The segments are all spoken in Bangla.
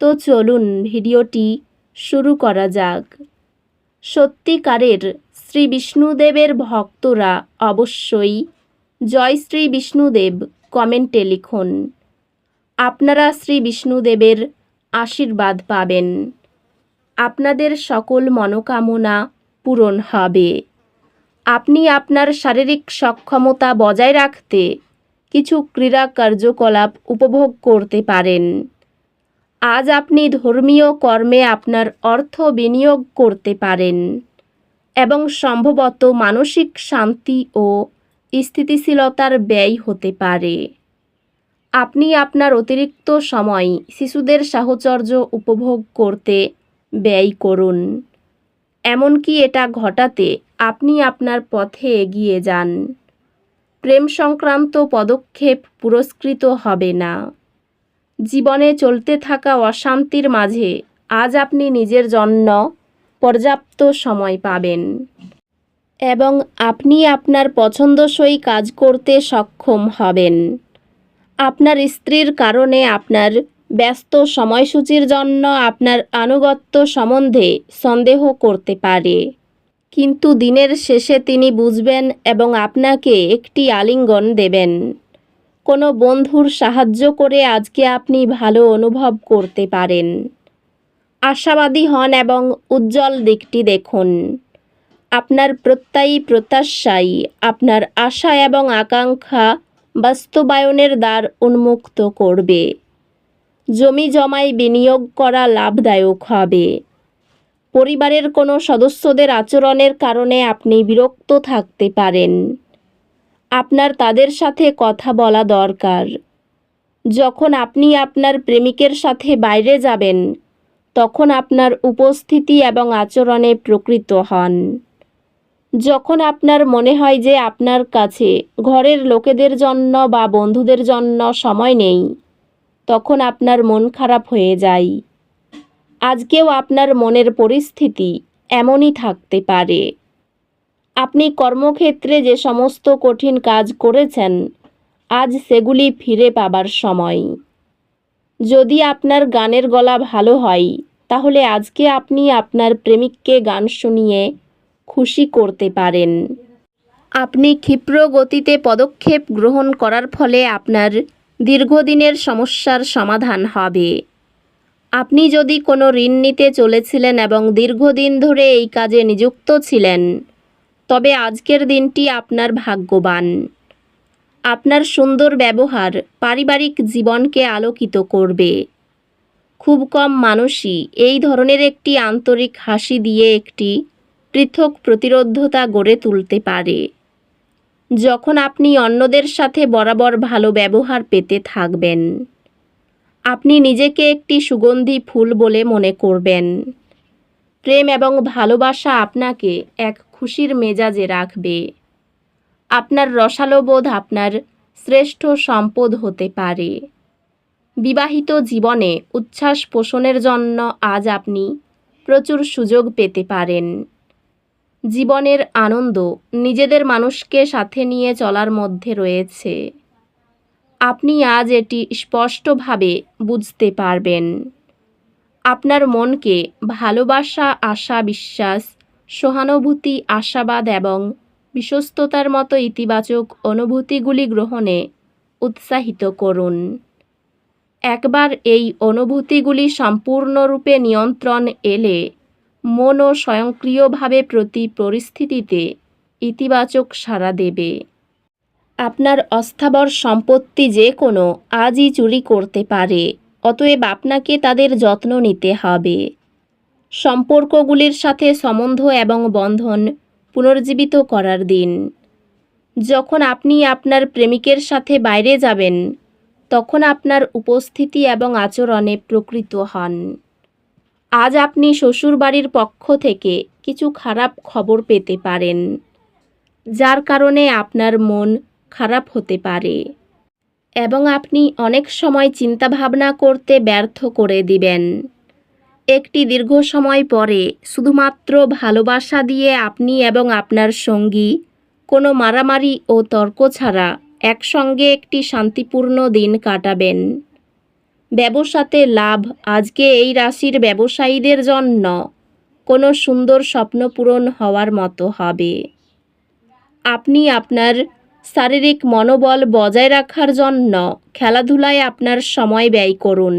তো চলুন ভিডিওটি শুরু করা যাক। সত্যিকারের শ্রী বিষ্ণুদেবের ভক্তরা অবশ্যই জয় শ্রী বিষ্ণুদেব কমেন্টে লিখুন। আপনারা শ্রী বিষ্ণুদেবের আশীর্বাদ পাবেন। আপনাদের সকল মনোকামনা পূরণ হবে। আপনি আপনার শারীরিক সক্ষমতা বজায় রাখতে কিছু ক্রীড়া কার্যকলাপ উপভোগ করতে পারেন। আজ আপনি ধর্মীয় কর্মে আপনার অর্থ বিনিয়োগ করতে পারেন এবং সম্ভবত মানসিক শান্তি ও স্থিতিশীলতার ব্যয় হতে পারে। আপনি আপনার অতিরিক্ত সময় শিশুদের সাহচর্য উপভোগ করতে ব্যয় করুন। এমনকি এটা ঘটাতে আপনি আপনার পথে এগিয়ে যান। প্রেম সংক্রান্ত পদক্ষেপ পুরস্কৃত হবে না। জীবনে চলতে থাকা অশান্তির মাঝে আজ আপনি নিজের জন্য পর্যাপ্ত সময় পাবেন। এবং আপনি আপনার পছন্দসই কাজ করতে সক্ষম হবেন। আপনার স্ত্রীর কারণে আপনার ব্যস্ত সময়সূচির জন্য আপনার আনুগত্য সম্বন্ধে সন্দেহ করতে পারে। কিন্তু দিনের শেষে তিনি বুঝবেন এবং আপনাকে একটি আলিঙ্গন দেবেন। কোনো বন্ধুর সাহায্য করে আজকে আপনি ভালো অনুভব করতে পারেন। আশাবাদী হন এবং উজ্জ্বল দিকটি দেখুন। আপনার প্রত্যয়ী প্রত্যাশাই আপনার আশা এবং আকাঙ্ক্ষা বাস্তবায়নের দ্বার উন্মুক্ত করবে। জমি জমায় বিনিয়োগ করা লাভদায়ক হবে। পরিবারের কোনো সদস্যদের আচরণের কারণে আপনি বিরক্ত থাকতে পারেন। আপনার তাদের সাথে কথা বলা দরকার। যখন আপনি আপনার প্রেমিকের সাথে বাইরে যাবেন, তখন আপনার উপস্থিতি এবং আচরণে প্রকৃত হন। যখন আপনার মনে হয় যে আপনার কাছে ঘরের লোকেদের জন্য বা বন্ধুদের জন্য সময় নেই, তখন আপনার মন খারাপ হয়ে যায়। আজকেও আপনার মনের পরিস্থিতি এমনই থাকতে পারে। আপনি কর্মক্ষেত্রে যে সমস্ত কঠিন কাজ করেছেন, আজ সেগুলি ফিরে পাবার সময়। যদি আপনার গানের গলা ভালো হয়, তাহলে আজকে আপনি আপনার প্রেমিককে গান শুনিয়ে খুশি করতে পারেন। আপনি ক্ষিপ্র গতিতে পদক্ষেপ গ্রহণ করার ফলে আপনার দীর্ঘদিনের সমস্যার সমাধান হবে। আপনি যদি কোনো ঋণ নিতে চলেছিলেন এবং দীর্ঘদিন ধরে এই কাজে নিযুক্ত ছিলেন তবে আজকের দিনটি আপনার ভাগ্যবান। আপনার সুন্দর ব্যবহার পারিবারিক জীবনকে আলোকিত করবে। খুব কম মানুষই এই ধরনের একটি আন্তরিক হাসি দিয়ে একটি পৃথক প্রতিরোধতা গড়ে তুলতে পারে। যখন আপনি অন্যদের সাথে বরাবর ভালো ব্যবহার পেতে থাকবেন, আপনি নিজেকে একটি সুগন্ধি ফুল বলে মনে করবেন। প্রেম এবং ভালোবাসা আপনাকে এক খুশির মেজাজে রাখবে। আপনার রসালো বোধ আপনার শ্রেষ্ঠ সম্পদ হতে পারে। বিবাহিত জীবনে উচ্ছ্বাস পোষণের জন্য আজ আপনি প্রচুর সুযোগ পেতে পারেন। জীবনের আনন্দ নিজেদের মানুষকে সাথে নিয়ে চলার মধ্যে রয়েছে। আপনি আজ এটি স্পষ্টভাবে বুঝতে পারবেন। আপনার মনকে ভালোবাসা, আশা, বিশ্বাস সহানুভূতি, আশাবাদ এবং বিশ্বস্ততার মতো ইতিবাচক অনুভূতিগুলি গ্রহণে উৎসাহিত করুন। একবার এই অনুভূতিগুলি সম্পূর্ণরূপে নিয়ন্ত্রণ এলে মনও স্বয়ংক্রিয়ভাবে প্রতি পরিস্থিতিতে ইতিবাচক সাড়া দেবে। আপনার অস্থাবর সম্পত্তি যে কোনো আজই চুরি করতে পারে, অতএব আপনাকে তাদের যত্ন নিতে হবে। সম্পর্কগুলির সাথে সম্বন্ধ এবং বন্ধন পুনর্জীবিত করার দিন। যখন আপনি আপনার প্রেমিকের সাথে বাইরে যাবেন, তখন আপনার উপস্থিতি এবং আচরণে প্রকৃত হন। আজ আপনি শ্বশুরবাড়ির পক্ষ থেকে কিছু খারাপ খবর পেতে পারেন, যার কারণে আপনার মন খারাপ হতে পারে এবং আপনি অনেক সময় চিন্তাভাবনা করতে ব্যর্থ করে দিবেন। একটি দীর্ঘ সময় পরে শুধুমাত্র ভালোবাসা দিয়ে আপনি এবং আপনার সঙ্গী কোনো মারামারি ও তর্ক ছাড়া একসঙ্গে একটি শান্তিপূর্ণ দিন কাটাবেন। ব্যবসাতে লাভ আজকে এই রাশির ব্যবসায়ীদের জন্য কোনো সুন্দর স্বপ্ন পূরণ হওয়ার মতো হবে। আপনি আপনার শারীরিক মনোবল বজায় রাখার জন্য খেলাধুলায় আপনার সময় ব্যয় করুন।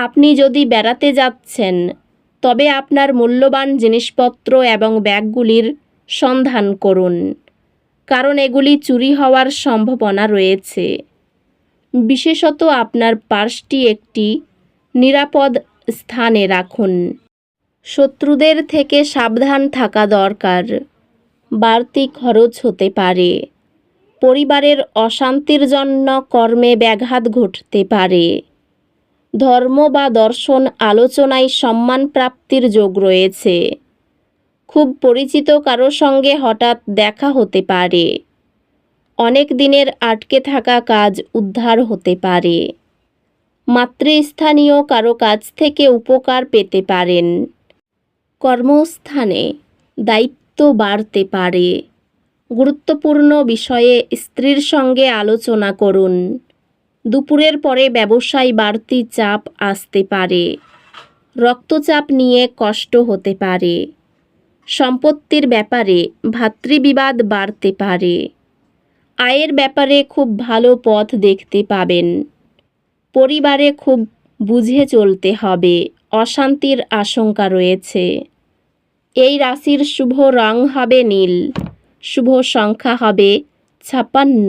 আপনি যদি বেড়াতে যাচ্ছেন, তবে আপনার মূল্যবান জিনিসপত্র এবং ব্যাগগুলির সন্ধান করুন, কারণ এগুলি চুরি হওয়ার সম্ভাবনা রয়েছে। বিশেষত আপনার পার্সটি একটি নিরাপদ স্থানে রাখুন। শত্রুদের থেকে সাবধান থাকা দরকার। বাড়তি খরচ হতে পারে। পরিবারের অশান্তির জন্য কর্মে ব্যাঘাত ঘটতে পারে। ধর্ম বা দর্শন আলোচনায় সম্মান প্রাপ্তির যোগ রয়েছে। খুব পরিচিত কারও সঙ্গে হঠাৎ দেখা হতে পারে। অনেক দিনের আটকে থাকা কাজ উদ্ধার হতে পারে। মাতৃস্থানীয় কারও কাছ থেকে উপকার পেতে পারেন। কর্মস্থানে দায়িত্ব বাড়তে পারে। গুরুত্বপূর্ণ বিষয়ে স্ত্রীর সঙ্গে আলোচনা করুন। দুপুরের পরে ব্যবসায় বাড়তি চাপ আসতে পারে। রক্তচাপ নিয়ে কষ্ট হতে পারে। সম্পত্তির ব্যাপারে ভাতৃবিবাদ বাড়তে পারে। আয়ের ব্যাপারে খুব ভালো পথ দেখতে পাবেন। পরিবারে খুব বুঝে চলতে হবে, অশান্তির আশঙ্কা রয়েছে। এই রাশির শুভ রং হবে নীল, শুভ সংখ্যা হবে ছাপ্পান্ন